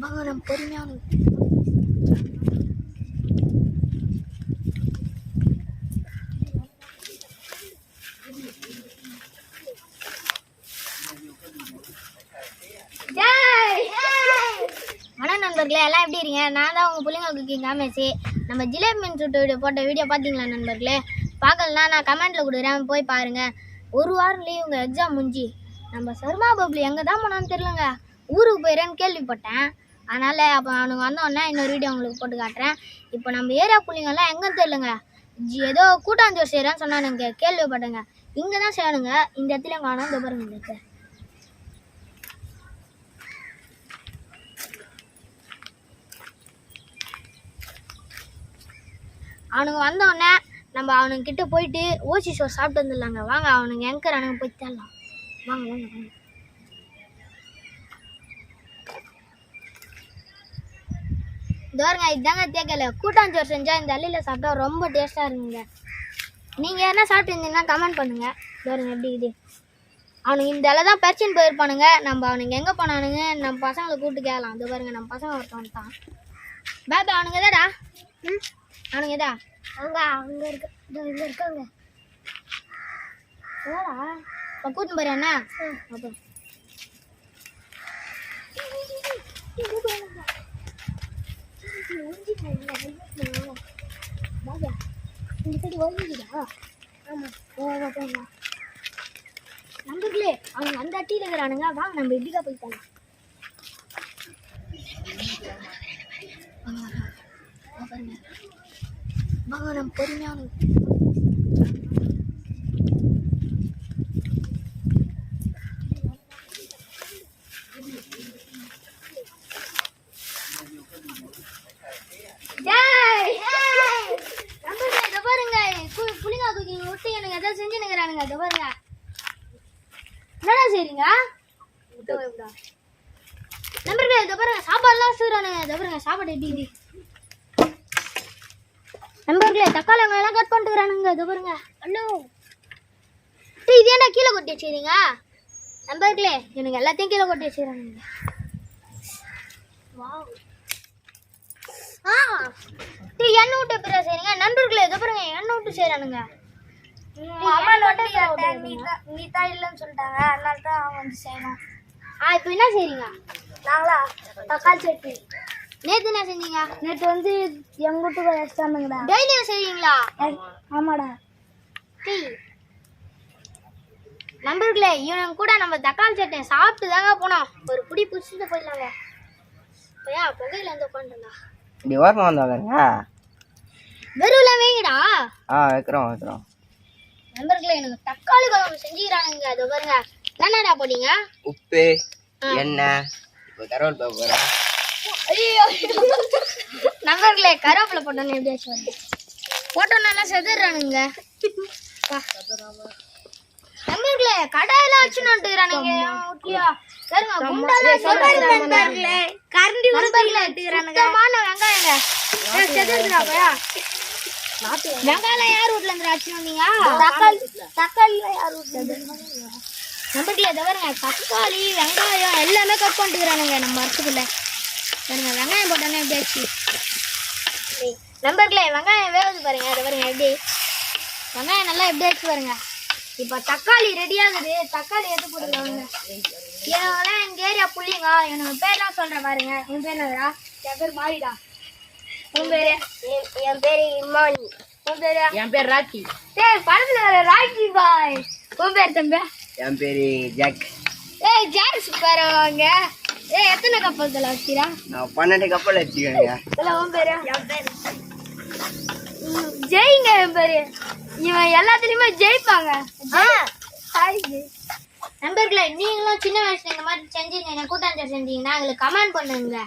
வாங்க நம்ம பொறுமையான வணக்கம் நண்பர்களே எல்லாம் எப்படி இருக்கீங்க? நான் தான் உங்கள் பிள்ளைங்க குக்கிங் காமேசி நம்ம ஜிலேபி மீன் சுட்டு வீடியோ போட்ட வீடியோ பார்த்தீங்களா நண்பர்களே? பார்க்கலனா நான் கமெண்ட்டில் கொடுக்குறேன் போய் பாருங்கள் ஒரு வாரம் லீவுங்க எக்ஸாம் முடிஞ்சு நம்ம சர்மா பப்ளி எங்கே தான் போனான்னு தெரிலங்க ஊருக்கு போயிடுறேன்னு கேள்விப்பட்டேன். அதனால் அப்போ அவனுங்க வந்தோடனே இன்னொரு வீடியோ உங்களுக்கு போட்டு காட்டுறேன். இப்போ நம்ம ஏரியா பிள்ளைங்கெல்லாம் எங்கேன்னு தெரிலங்க ஜி- ஏதோ கூட்டாஞ்சோர் செய்கிறேன்னு சொன்னானுங்க. கேள்விப்பட்டேங்க. இங்கே தான் செய்யணுங்க. இந்த இடத்துல காணும் இந்த பாருங்க இந்த இடத்துல. அவனுங்க வந்தோடனே நம்ம அவனுங்க கிட்ட போயிட்டு ஓசி சோறு சாப்பிட்டு வந்துடலாங்க. வாங்க அவனுங்க எங்கிறானுங்க போய் தரலாம். வாங்க வாங்க வாங்க. தோருங்க இதாங்க தேக்கல. கூட்டாஞ்சோறு செஞ்சால் இந்த அள்ளியில் சாப்பிட்டா ரொம்ப டேஸ்ட்டாக இருக்குங்க. நீங்கள் என்ன சாப்பிட்டுருந்தீங்கன்னா கமெண்ட் பண்ணுங்க. தோருங்க எப்படி இது அவனுங்க இந்த அளவு தான் பறிச்சுன்னு போயிருப்பானுங்க. நம்ம அவனுங்க எங்கே போனானுங்க? நம்ம பசங்களை கூப்பிட்டு கேட்கலாம். அது பாருங்க நம்ம பசங்க ஒருத்தவன் தான் பேபி அவனுங்க எதாடா ம்? அவனுங்க எதா அங்க அங்க இருக்க. இங்க இருக்காங்க. இப்போ கூட்டின்னு போறியா அண்ணா அப்போ பாபா இந்த சைடு ஒழிஞ்சுதா ஆமாம் நம்பர்களே அவங்க அந்த அட்டியில் இருக்கிறானுங்க. வாங்க நம்ம எப்படிக்கா போயிட்டாங்க நம்ம பொறுமையான புளிங்கா குக்கிங் எனக்கு எதாவது என்னடா செய்றீங்க? நம்பர்களே பாருங்க. சாப்பாடுலாம் செய்கிறானுங்க பாருங்க. சாப்பாடு எப்படி நண்பர்களே தக்காளி வெங்காயம் கட் பண்ணிட்டுக்கிறானுங்க இது பாருங்க. ஹலோ டேய் இது ஏன்டா கீழே கொட்டி வச்சுக்கிறீங்க நண்பர்களே எனக்கு எல்லாத்தையும் கீழே கொட்டி வச்சுக்கிறானுங்க வாவ். ஆ. டேய் எண்ணெய் விட்டு எப்படிடா செய்றீங்க? நண்பர்களே இது பாருங்க எண்ணெய் விட்டு செய்கிறானுங்க நீ தான் இல்லைன்னு சொல்லிட்டாங்க. அதனால தான் அவங்க வந்து செய்யணும் ஆ இப்போ என்ன செய்றீங்க? நாங்களா? தக்காளி சட்னி. நேத்து என்ன செஞ்சீங்க? நேற்று வந்து எங்க வீட்டுக்கு வச்சிட்டானுங்கடா டெய்லியும் செய்வீங்களா? ஆமாடா. நண்பர்களே இவன் கூட நம்ம தக்காளி சட்னி சாப்பிட்டு தாங்க போனோம். ஒரு புடி பிடிச்சிட்டு போயிடலாங்க. பையா புகையில வந்து உட்காந்துருந்தா. இப்படி ஓரமாக வந்தாங்க வெறும்ல வைங்கடா. ஆ வைக்கிறோம் வைக்கிறோம். நண்பர்களே எனக்கு தக்காளி குழம்பு செஞ்சுக்கிறானுங்க. அது பாருங்க. என்னடா போட்டீங்க? உப்பு எண்ணெய். இப்போ கருவேல் போகிறேன் ஐயோ நண்பர்களே கருவேப்பிலை போட்டோன்னு எப்படியாச்சும் வருது போட்டோன்னா செதுறானுங்க. நண்பர்களே கடாயெல்லாம் வச்சு நட்டுக்கிறானுங்க. வீட்லயா பாருங்க குண்டாலாம் செதுறானுங்க. கரண்டி நண்பர்களே சுத்தமான வெங்காயங்க. வெங்காயம். யார் வீட்ல இருந்து வந்தீங்க? தக்காளி. தக்காளி. யார் வீட்டுல நம்பர்ல தவிரங்க தக்காளி வெங்காயம் எல்லாமே கட் பண்ணிட்டுக்கிறானுங்க நம்ம மரத்துக்குள்ள பாருங்க வெங்காயம் போட்டோன்னே எப்படி ஆச்சு? நம்பர்களே வெங்காயம் வேகுது பாருங்க அதை பாருங்க எப்படி? வெங்காயம் நல்லா எப்படி ஆச்சு பாருங்க? இப்போ தக்காளி ரெடி ஆகுது. தக்காளி எடுத்து போட்டுருக்காங்க இவங்கெல்லாம் எங்க ஏரியா புள்ளிங்க எனக்கு பேர்லாம் சொல்றேன் பாருங்க. உன் பேர் என்னடா என் பேர் மாரிடா. உன் பேரு? என் பேரு இமானி. உன் பேரு? என் பேர் ராக்கி. டேய் படத்துல வர ராக்கி பாய். உன் பேர் தம்பி? என் பேர் ஜாக். ஏய் ஜார்ஸ் பாருவாங்க ஏய் எத்தனை கப்பல் தலை வச்சிரா நான் பன்னெண்டு கப்பல் வச்சுக்கோங்க தலை உன் பேரு? ஜெயிங்க என் பேரு. இவன் எல்லாத்துலயுமே ஜெயிப்பாங்க. ஹாய் ஜெய். நண்பர்களே நீங்களும் சின்ன வயசுல இந்த மாதிரி செஞ்சீங்க கூட்டாஞ்சல் செஞ்சீங்கன்னா எங்களுக்கு கமெண்ட் பண்ணுங்க.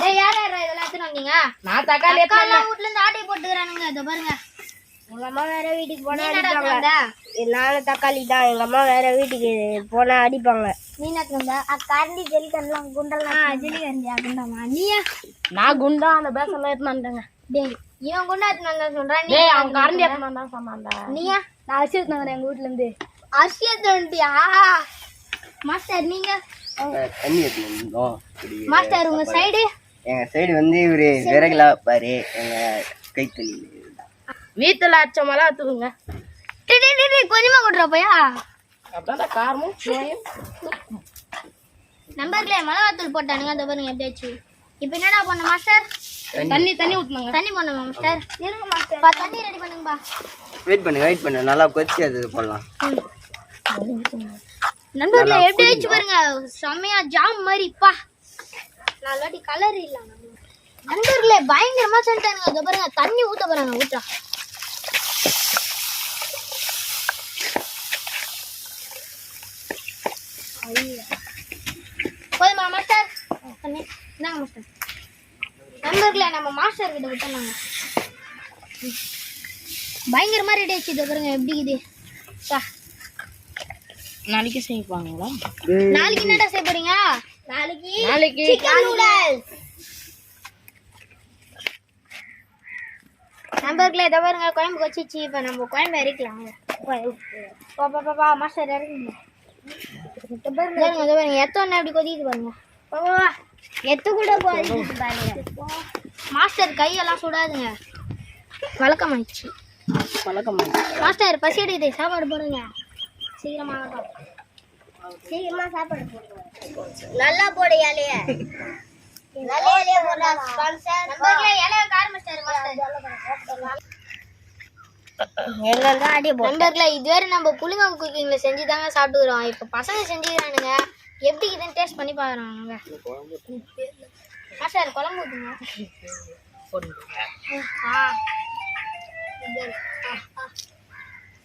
டேய் யார் யார் இதெல்லாம் எடுத்துன்னு வந்தீங்க? நான் தக்காளி வீட்ல இருந்து ஆட்டை போட்டுக்கிறானுங்க இதை பாருங்க. எங்க அம்மா வேற வீட்டுக்கு போனா அடிப்பாங்க? நானும் தக்காளி தான். எங்க அம்மா வேற வீட்டுக்கு போனா அடிப்பாங்க. நீ? கரண்டி ஜெலிக்கெல்லாம் குண்டெல்லாம் ஆ ஜெல்லி கரண்டியா குண்டாமா நீயா? நான் குண்டா அந்த பேசலாம் எடுத்து வந்துட்டேங்க. டேய் இவன் கொண்டு எடுத்துன்னு வந்தா சொல்றான் நீ அவன் கரண்டி எடுத்து வந்தான் சொன்னான்டா. நீயா? நான் வச்சு எடுத்தாங்க எங்க வீட்ல இருந்து. அரிசி எடுத்து வந்துட்டியா? மாஸ்டர் நீங்க? தண்ணி மாஸ்டர் உங்க சைடு? எங்க சைடு வந்து இவரு விறகுலா பாரு எங்க கைத்தொழி வீட்டில் அரைச்ச மிளகா தூக்குங்க கொஞ்சமா கொடுறா போயா? அப்புறம் காரமும் சுவையும். நம்பர்ல மிளகாத்தூள் போட்டானுங்க. அந்த பாருங்க எப்படியாச்சு இப்போ என்னடா பண்ண மாஸ்டர் தண்ணி. தண்ணி ஊற்றுனாங்க தண்ணி பண்ணுங்க மாஸ்டர் இருங்க மாஸ்டர் பா தண்ணி ரெடி பண்ணுங்கப்பா. வெயிட் பண்ணு வெயிட் பண்ணு. நல்லா கொதிச்சு அது போடலாம் நண்பர்களே எப்படி ஆயிடுச்சு? பாருங்க. செம்மையா ஜாம் மாதிரி பா. நாலு வாட்டி கலர் இல்ல நண்பர்களே பயங்கரமா சொல்லிட்டானுங்க. அதோ பாருங்க தண்ணி ஊத்த போறாங்க ஊற்றா போதுமா மாஸ்டர் இந்தாங்க மாஸ்டர் நண்பர்களே நம்ம மாஸ்டர் கிட்ட விட்டோம் பயங்கரமா ரெடி ஆச்சு இதோ பாருங்க எப்படி இது நாளைக்கு செய்வாங்களா? நாளைக்கு என்னடா செய்ய போறீங்க? நாளைக்கு. நாளைக்கு சிக்கன் நூடல்ஸ் நண்பர்களே இதை பாருங்க குழம்பு வச்சிச்சு. இப்போ நம்ம குழம்பு இறக்கலாம் பா பா பா பா மாஸ்டர் இறங்குங்க. இதை பாருங்க இதை பாருங்க எத்தனை அப்படி கொதிக்குது பாருங்க. பா பா பா. எத்து கூட கொதிக்குது பாருங்க. மாஸ்டர் கையெல்லாம் சுடாதுங்க. வழக்கமாயிடுச்சு பழக்கமா மாஸ்டர் பசி எடுக்குது. சாப்பாடு போடுங்க. சீக்கிரமா ஆகட்டும். சீக்கிரமா சாப்பாடு போடுங்க. நல்லா போடு இலைய நண்பர்களே இதுவரை நம்ம புளிங்க குக்கிங்ல செஞ்சு தாங்க சாப்பிட்டுக்கிறோம். இப்போ பசங்க செஞ்சுக்கிறானுங்க. எப்படி இதுன்னு டேஸ்ட் பண்ணி பார்க்குறாங்க மாஸ்டர் குழம்பு ஊற்றுங்க ஆ.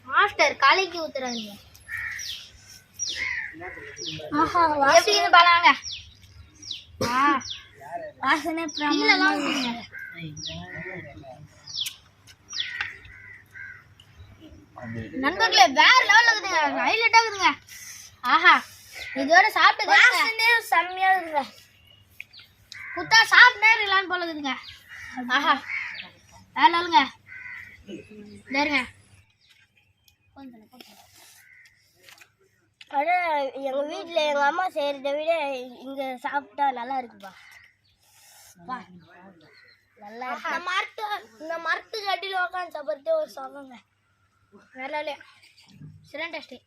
மாஸ்டர் காலைக்கு ஊத்துறாங்க. ஆஹா வாசனை பாருங்க ஆ. வாசனை ஊத்துங்க நண்பர்களே வேற லெவல்ல இருக்குதுங்க. ஹைலைட்டா இருக்குதுங்க. ஆஹா இதோட சாப்பிட்டு வாசனை செம்மையா இருக்குங்க. குத்தா சாப்பிட்டே இருக்கலாம்னு போல இருக்குதுங்க. ஆஹா வேற லெவலுங்க பாருங்க ஆனால் எங்கள் வீட்டில் எங்கள் அம்மா செய்கிறத விட இங்கே சாப்பிட்டா நல்லா இருக்குப்பா. நல்லா மரத்து இந்த மரத்துக்கு அடியில் உட்காந்து சாப்பிட்றதே ஒரு சுகங்க வேற இல்லையா சிறன் டேஸ்டி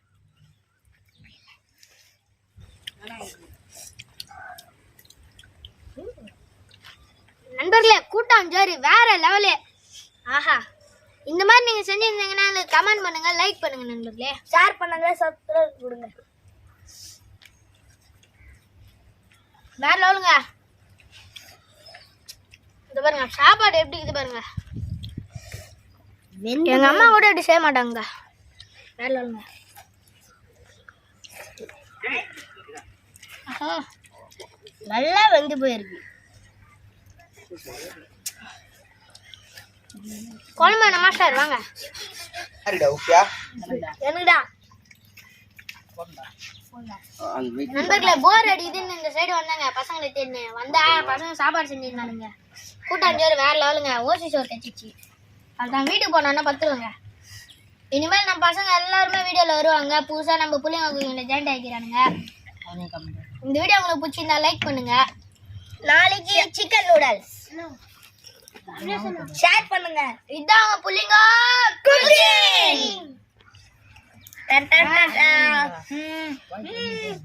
நண்பர்களே கூட்டம் ஜோரி வேற லெவலு. ஆஹா. இந்த மாதிரி நீங்க செஞ்சிருந்தீங்கன்னா கமெண்ட் பண்ணுங்க லைக் பண்ணுங்க நண்பர்களே. ஷேர் பண்ணுங்க சப்ஸ்கிரைப் கொடுங்க. வேற லெவலுங்க. இது பாருங்க சாப்பாடு எப்படி இருக்குது பாருங்க. எங்க அம்மா கூட இப்படி செய்ய மாட்டாங்க வேற லெவலுங்க ஆஹா. நல்லா வெந்து போயிருக்கு. குழம்பு வேணும் மாஸ்டர் வாங்க. எனக்குடா. நண்பர்களே போர் அடிக்குதுன்னு இந்த சைடு வந்தாங்க. பசங்களை தேடினு வந்தா பசங்க சாப்பாடு செஞ்சிருந்தானுங்க. கூட்டாஞ்சோறு வேற லெவலுங்க ஓசி சோறு தைச்சிச்சு அதுதான் வீட்டுக்கு போனோன்னா பத்துருவாங்க இனிமேல் நம்ம பசங்க எல்லாருமே வீடியோவில் வருவாங்க. புதுசாக நம்ம பிள்ளைங்க குக்கிங்கில் ஜாயின் ஆகிக்கிறானுங்க இந்த வீடியோ உங்களுக்கு பிடிச்சிருந்தா லைக் பண்ணுங்க. நாளைக்கு சிக்கன் நூடல்ஸ் ஷேர் பண்ணுங்க. இதான் அவங்க புள்ளிங்க tar, tar, tar, tar. Mm.